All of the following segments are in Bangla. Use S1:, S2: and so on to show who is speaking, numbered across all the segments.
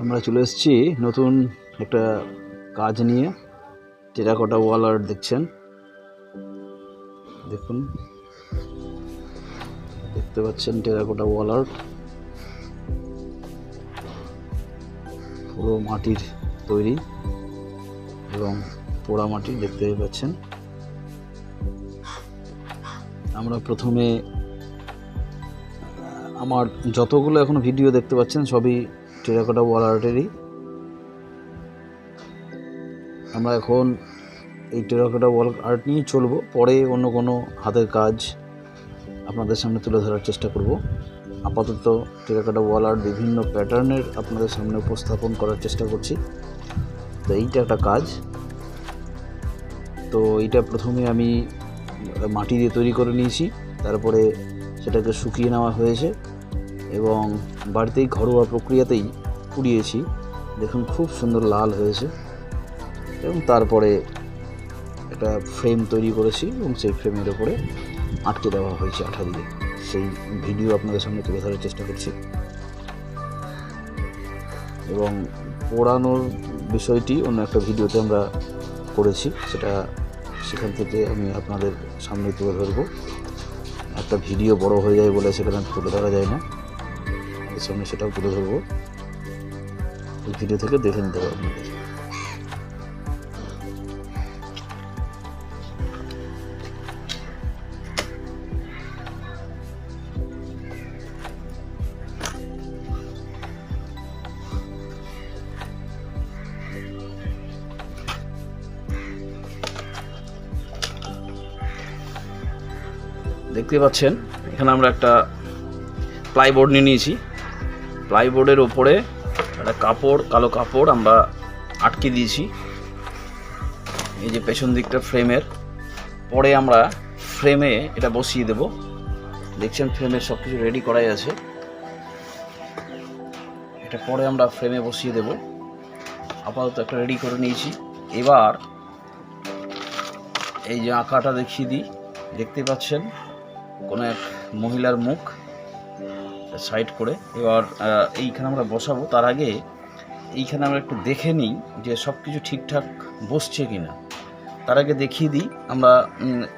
S1: আমরা চলে এসেছি নতুন একটা কাজ নিয়ে। টেরাকোটা ওয়াল আর্ট দেখছেন। দেখুন। দেখতে পাচ্ছেন টেরাকোটা ওয়াল আর্ট পুরো মাটির তৈরি এবং পোড়া মাটি দেখতে পাচ্ছেন। আমরা প্রথমে আমার যতগুলো এখন ভিডিও দেখতে পাচ্ছেন, সবই টেরাকোটা ওয়াল আর্টেরই আমরা এখন এই টেরাকোটা ওয়াল আর্ট নিয়েই চলবো। পরে অন্য কোনো হাতের কাজ আপনাদের সামনে তুলে ধরার চেষ্টা করব। আপাতত টেরাকোটা ওয়াল আর্ট বিভিন্ন প্যাটার্নের আপনাদের সামনে উপস্থাপন করার চেষ্টা করছি। তো এইটা একটা কাজ। তো এইটা প্রথমে আমি মাটি দিয়ে তৈরি করে নিয়েছি। তারপরে সেটাকে শুকিয়ে নেওয়া হয়েছে। এবং বাড়িতেই ঘরোয়া প্রক্রিয়াতেই পুড়িয়েছি। দেখুন, খুব সুন্দর লাল হয়েছে। এবং তারপরে একটা ফ্রেম তৈরি করেছি এবং সেই ফ্রেমের ওপরে আটকে দেওয়া হয়েছে আঠা দিয়ে। সেই ভিডিও আপনাদের সামনে তুলে ধরার চেষ্টা করছি। এবং পোড়ানোর বিষয়টি অন্য একটা ভিডিওতে আমরা করেছি। সেটা সেখান থেকে আমি আপনাদের সামনে তুলে ধরবো। একটা ভিডিও বড় হয়ে যায় বলে সেখানে তুলে ধরা যায় না। আপনাদের সামনে সেটাও তুলে ধরবো। ভিডিও থেকে দেখে নিতে আপনাদের। দেখতে পাচ্ছেন, এখানে আমরা একটা প্লাইবোর্ড নিয়ে নিয়েছি। প্লাইবোর্ডের ওপরে একটা কাপড়, কালো কাপড় আমরা আটকে দিয়েছি। এই যে পেছন দিকটা ফ্রেমের। পরে আমরা ফ্রেমে এটা বসিয়ে দেব। দেখছেন ফ্রেমের সব কিছু রেডি করাই আছে। এটা পরে আমরা ফ্রেমে বসিয়ে দেব। আপাতত একটা রেডি করে নিয়েছি। এবার এই যে আঁকাটা দেখিয়ে দিই। দেখতে পাচ্ছেন? কোনো এক মহিলার মুখ। সাইড করে। এবার এইখানে আমরা বসাবো। তার আগে এইখানে আমরা একটু দেখে নিই যে সব কিছু ঠিকঠাক বসছে কি না তার আগে দেখিয়ে দিই, আমরা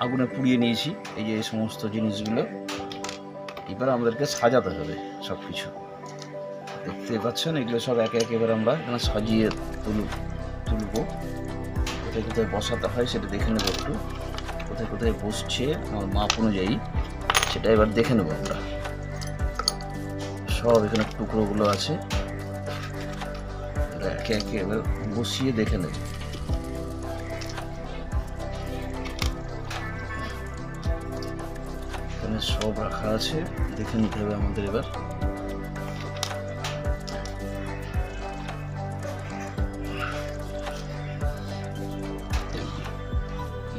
S1: আগুনে পুড়িয়ে নিয়েছি। এই যে এই সমস্ত জিনিসগুলো। এবার আমাদেরকে সাজাতে হবে সব কিছু দেখতে পাচ্ছেন, এগুলো সব একে একে এবার আমরা এখানে সাজিয়ে তুল, তুলবো। কোথায় কোথায় বসাতে হয় সেটা দেখে নেব একটু। কোথায় কোথায় বসছে আমার মাপ অনুযায়ী সেটা এবার দেখে নেব আমরা। সব এখানে টুকরোগুলো আছে। একে বসিয়ে দেখে নেব এখানে সব রাখা আছে, দেখে নিতে হবে আমাদের এবার।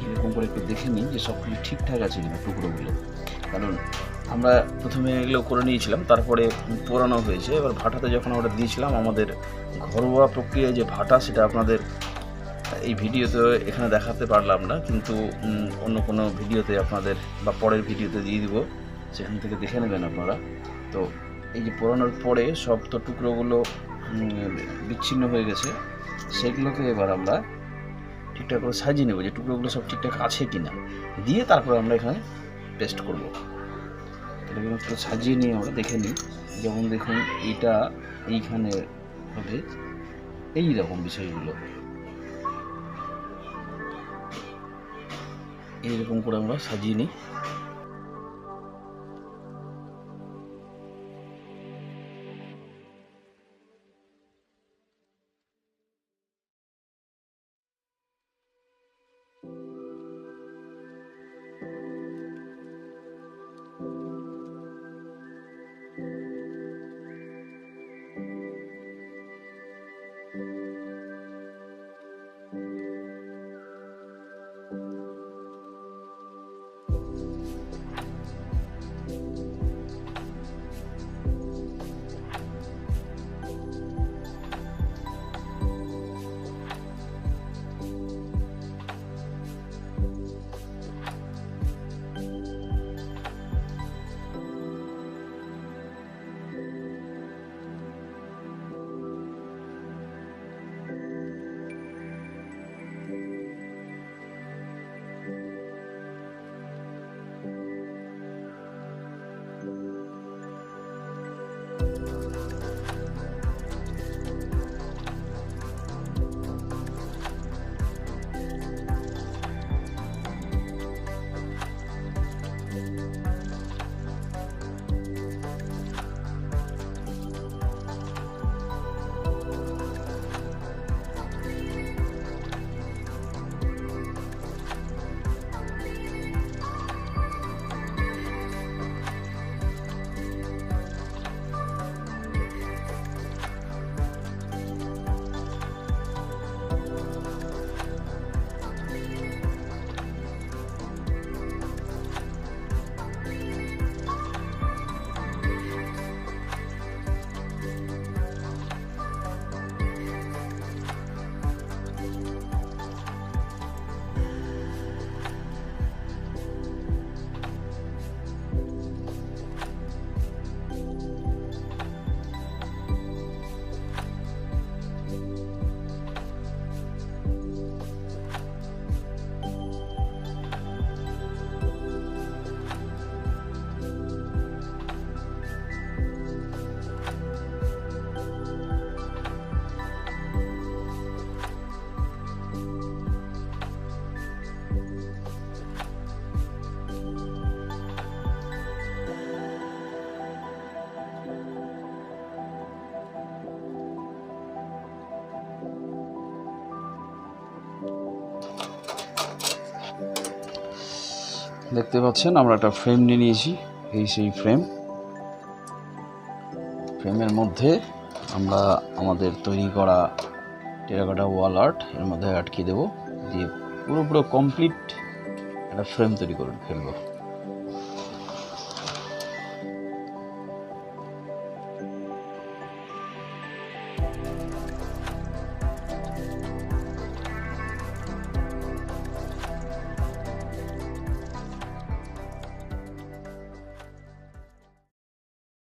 S1: এরকম করে একটু দেখে নিই যে সব কিছু ঠিকঠাক আছে কিনা টুকরোগুলো। কারণ আমরা প্রথমে এগুলো করে নিয়েছিলাম, তারপরে পোড়ানো হয়েছে। এবার ভাটাতে যখন আমরা দিয়েছিলাম, আমাদের ঘরোয়া প্রক্রিয়ায় যে ভাটা, সেটা আপনাদের এই ভিডিওতে এখানে দেখাতে পারলাম না, কিন্তু অন্য কোনো ভিডিওতে আপনাদের, বা পরের ভিডিওতে দিয়ে দিব। সেখান থেকে দেখে নেবেন আপনারা। তো, এই যে পোড়ানোর পরে সব তো টুকরোগুলো বিচ্ছিন্ন হয়ে গেছে। সেগুলোকে এবার আমরা ঠিকঠাক করে সাজিয়ে নেব যে টুকরোগুলো সব ঠিকঠাক আছে কি না দিয়ে তারপরে আমরা এখানে টেস্ট করব। এটাকে সাজিয়ে নিয়ে আমরা দেখে নিই। যেমন দেখুন, এটা এইখানে হবে। এই রকম বিষয়গুলো। এইরকম করে আমরা সাজিয়ে নিই। দেখতে পাচ্ছেন, আমরা একটা ফ্রেম নিয়ে নিয়েছি, এই সেই ফ্রেম ফ্রেমের মধ্যে আমরা আমাদের তৈরি করা টেরাকোটা ওয়াল আর্ট এর মধ্যে আটকে দেবো, দিয়ে পুরো পুরো কমপ্লিট একটা ফ্রেম তৈরি করুন ফেলব।